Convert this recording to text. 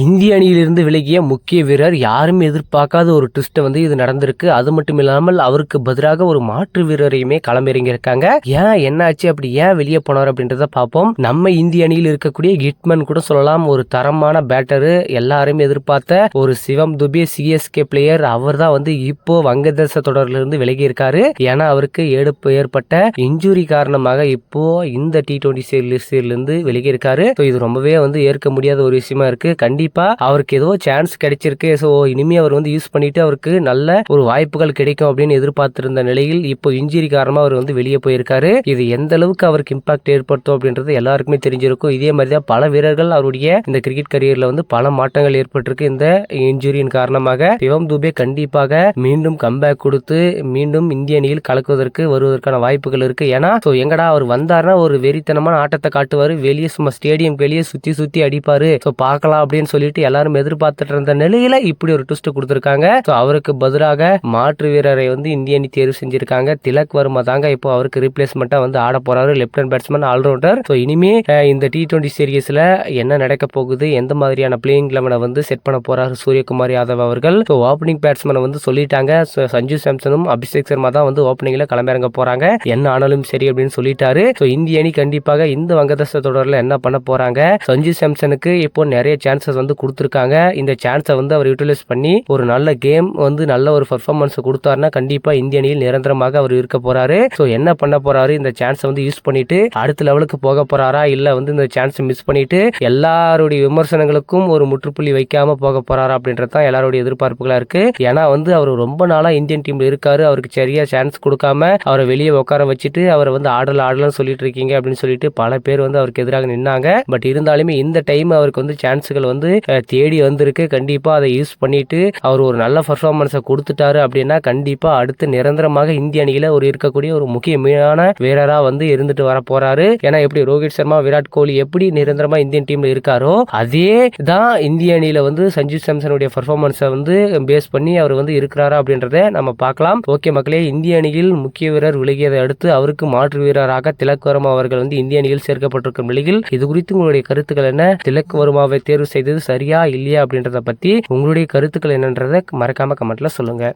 இந்திய அணியிலிருந்து விலகிய முக்கிய வீரர் யாரும் எதிர்பார்க்காத ஒரு ட்விஸ்ட் வந்து இது நடந்திருக்கு. அது மட்டும் இல்லாமல் அவருக்கு பதிலாக ஒரு மாற்று வீரரையுமே களமிறங்கியிருக்காங்க. ஏன் என்னாச்சு அப்படி ஏன் வெளியே போனார் அப்படின்றத பார்ப்போம். நம்ம இந்திய அணியில் இருக்கக்கூடிய கிட்மன் கூட சொல்லலாம் ஒரு தரமான பேட்டரு எல்லாரும் எதிர்பார்த்த ஒரு சிவம் துபே சிஎஸ்கே பிளேயர் அவர் தான் வந்து இப்போ வங்கதேச தொடர்லிருந்து விலகி இருக்காரு ஏன்னா அவருக்கு எடுப்பு ஏற்பட்ட இன்ஜுரி காரணமாக இப்போ இந்த டி டுவெண்டி சீரீஸ்லேருந்து விலகி இருக்காரு இது ரொம்பவே வந்து ஏற்க முடியாத ஒரு விஷயமா இருக்கு. கண்டிப்பா அவருக்கு ஏதோ சான்ஸ் கிடைச்சிருக்கு. ஸோ இனிமே அவர் வந்து யூஸ் பண்ணிட்டு அவருக்கு நல்ல ஒரு வாய்ப்புகள் கிடைக்கும் அப்படின்னு எதிர்பார்த்திருந்த நிலையில் இப்போ இன்ஜுரி காரணமா அவர் வந்து வெளியே போயிருக்காரு. இது எந்த அளவுக்கு அவருக்கு இம்பாக்ட் ஏற்படுத்தும் அப்படின்றது எல்லாருக்குமே தெரிஞ்சிருக்கும். இதே மாதிரி தான் பல வீரர்கள் அவருடைய இந்த கிரிக்கெட் கரியர்ல வந்து பல மாற்றங்கள் ஏற்பட்டிருக்கு இந்த இன்ஜுரியின் காரணமாக. சிவம் துபே கண்டிப்பாக மீண்டும் கம்பேக் கொடுத்து மீண்டும் இந்திய அணியில் கலக்குவதற்கு வருவதற்கான வாய்ப்புகள் இருக்கு. ஏன்னா ஸோ எங்கடா அவர் வந்தாருன்னா ஒரு வெறித்தனமான ஆட்டத்தை காட்டுவாரு. வெளியே சும்மா ஸ்டேடியம் வெளியே சுத்தி சுத்தி அடிப்பாரு. ஸோ பார்க்கலாம் அப்படின்னு சொல்லிட்டு எல்லாரும் எதிர்பார்த்துட்டு இருந்த நிலையில இப்படி ஒரு ட்விஸ்ட் கொடுத்துருக்காங்க. ஸோ அவருக்கு பதிலாக மாற்று வீரரை வந்து இந்திய அணி தேர்வு செஞ்சிருக்காங்க. திலக் வர்மா தாங்க இப்போ அவருக்கு ரீப்ளேஸ்மெண்ட்டாக வந்து ஆட போறாரு. லெப்டன் பேட்ஸ்மேன் ஆல்ரவுண்டர் ஸோ இனிமே இந்த டி டுவெண்ட்டி சீரீஸ்ல என்ன நடக்க போகுது? எந்த மாதிரியான பிளேயிங் லெவனை வந்து செட் பண்ண போறாரு? சூரியகுமார் யாதவ் அவர்கள். ஸோ ஓப்பனிங் பேட்ஸ்மேனை வந்து சொல்லிட்டாங்க. சஞ்சு சாம்சனும் அபிஷேக் சர்மா தான் வந்து ஓப்பனிங்ல களமிறங்க போறாங்க. என்ன ஆனாலும் சரி அப்படின்னு சொல்லிட்டாரு. ஸோ இந்திய அணி கண்டிப்பாக இந்த வங்கதேச தொடரில் என்ன பண்ண போறாங்க? சஞ்சு சாம்சனுக்கு இப்போ நிறைய சான்சஸ் வந்து கொடுத்துருக்காங்க. இந்த சான்ஸை வந்து அவர் யூட்டிலைஸ் பண்ணி ஒரு நல்ல கேம் வந்து நல்ல ஒரு பர்ஃபார்மன்ஸ் கொடுத்தாருன்னா கண்டிப்பாக இந்திய அணியில் நிரந்தரமாக அவர் இருக்க போறாரு. ஸோ என்ன பண்ண போறாரு? இந்த சான்ஸை வந்து யூஸ் பண்ணிட்டு அடுத்த லெவலுக்கு போக போறாரா? இல்லை வந்து இந்த சான்ஸை மிஸ் பண்ணிட்டு எல்லாருடைய விமர்சனங்களுக்கும் ஒரு முற்றுப்புள்ளி வைக்காம போக போறாரா? அப்படின்றது தான் எல்லாருடைய எதிர்பார்ப்புகளா இருக்கு. ஏன்னா வந்து அவர் ரொம்ப நாளா இந்தியன் டீம்ல இருக்காரு. அவருக்கு சரியா சான்ஸ் கொடுக்காம அவரை வெளியே உட்கார வச்சுட்டு அவரை வந்து ஆடல ஆடலாம் சொல்லிட்டு இருக்கீங்க அப்படின்னு சொல்லிட்டு பல பேர் வந்து அவருக்கு எதிராக நின்னாங்க. பட் இருந்தாலுமே இந்த டைம் அவருக்கு வந்து சான்ஸுகள் வந்து வந்து தேடி வந்திருக்கு. கண்டிப்பா அதை யூஸ் பண்ணிட்டு அவர் ஒரு நல்ல பர்ஃபார்மன்ஸை கொடுத்துட்டாரு அப்படின்னா கண்டிப்பா அடுத்து நிரந்தரமாக இந்திய அணியில ஒரு இருக்கக்கூடிய ஒரு முக்கியமான வீரரா வந்து இருந்துட்டு வர போறாரு. ஏன்னா எப்படி ரோஹித் சர்மா விராட் கோலி எப்படி நிரந்தரமா இந்தியன் டீம்ல இருக்காரோ அதே தான் இந்திய அணியில வந்து சஞ்சு சாம்சனுடைய பர்ஃபார்மன்ஸை வந்து பேஸ் பண்ணி அவர் வந்து இருக்கிறாரா அப்படின்றத நம்ம பார்க்கலாம். ஓகே மக்களே இந்திய அணியில் முக்கிய வீரர் விலகியதை அடுத்து அவருக்கு மாற்று வீரராக திலக் வர்மா அவர்கள் வந்து இந்திய அணியில் சேர்க்கப்பட்டிருக்கும் நிலையில் இது குறித்து உங்களுடைய கருத்துக்கள் என்ன? திலக் வர்மாவை தேர்வு செய்தது சரியா இல்லையா அப்படின்றத பத்தி உங்களுடைய கருத்துக்கள் என்னன்றதை மறக்காம கமெண்ட்டில் சொல்லுங்க.